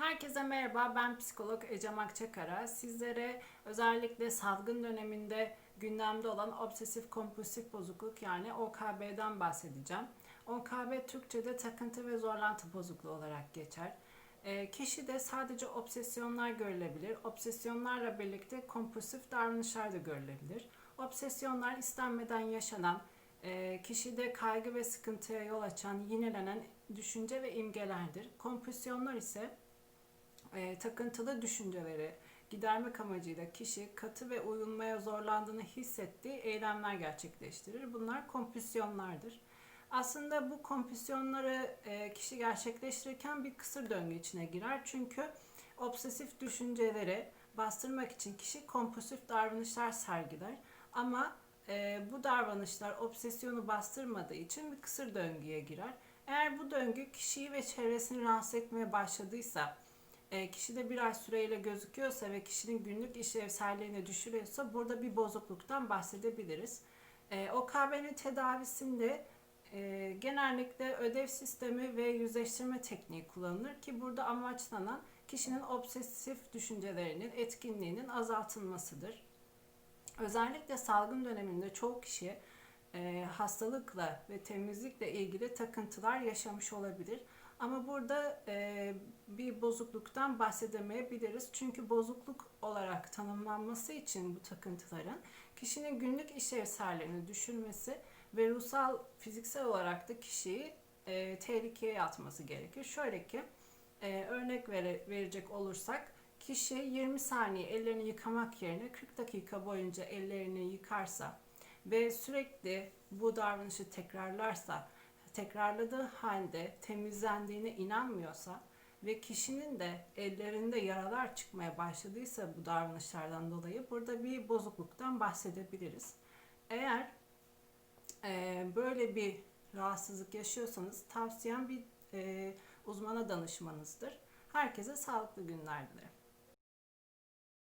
Herkese merhaba, ben psikolog Ecem Akçakara. Sizlere özellikle salgın döneminde gündemde olan obsesif kompulsif bozukluk yani OKB'den bahsedeceğim. OKB Türkçe'de takıntı ve zorlantı bozukluğu olarak geçer. E, kişide sadece obsesyonlar görülebilir. Obsesyonlarla birlikte kompulsif davranışlar da görülebilir. Obsesyonlar istenmeden yaşanan, e, kişide kaygı ve sıkıntıya yol açan, yinelenen düşünce ve imgelerdir. Kompulsiyonlar ise e, takıntılı düşünceleri gidermek amacıyla kişi katı ve uyulmaya zorlandığını hissettiği eylemler gerçekleştirir. Bunlar kompulsiyonlardır. Aslında bu kompulsiyonları e, kişi gerçekleştirirken bir kısır döngü içine girer. Çünkü obsesif düşünceleri bastırmak için kişi kompulsif davranışlar sergiler. Ama e, bu davranışlar obsesyonu bastırmadığı için bir kısır döngüye girer. Eğer bu döngü kişiyi ve çevresini rahatsız etmeye başladıysa, kişide bir ay süreyle gözüküyorsa ve kişinin günlük işlevselliğini düşürüyorsa burada bir bozukluktan bahsedebiliriz. E, OKB'nin tedavisinde e, genellikle ödev sistemi ve yüzleştirme tekniği kullanılır ki burada amaçlanan kişinin obsesif düşüncelerinin etkinliğinin azaltılmasıdır. Özellikle salgın döneminde çoğu kişi e, hastalıkla ve temizlikle ilgili takıntılar yaşamış olabilir. Ama burada e, bir bozukluktan bahsedemeyebiliriz. Çünkü bozukluk olarak tanımlanması için bu takıntıların kişinin günlük işlevselliğini düşürmesi ve ruhsal, fiziksel olarak da kişiyi e, tehlikeye atması gerekir. Şöyle ki e, örnek vere, verecek olursak kişi 20 saniye ellerini yıkamak yerine 40 dakika boyunca ellerini yıkarsa ve sürekli bu davranışı tekrarlarsa tekrarladığı halde temizlendiğine inanmıyorsa ve kişinin de ellerinde yaralar çıkmaya başladıysa bu davranışlardan dolayı burada bir bozukluktan bahsedebiliriz. Eğer e, böyle bir rahatsızlık yaşıyorsanız tavsiyem bir e, uzmana danışmanızdır. Herkese sağlıklı günler dilerim.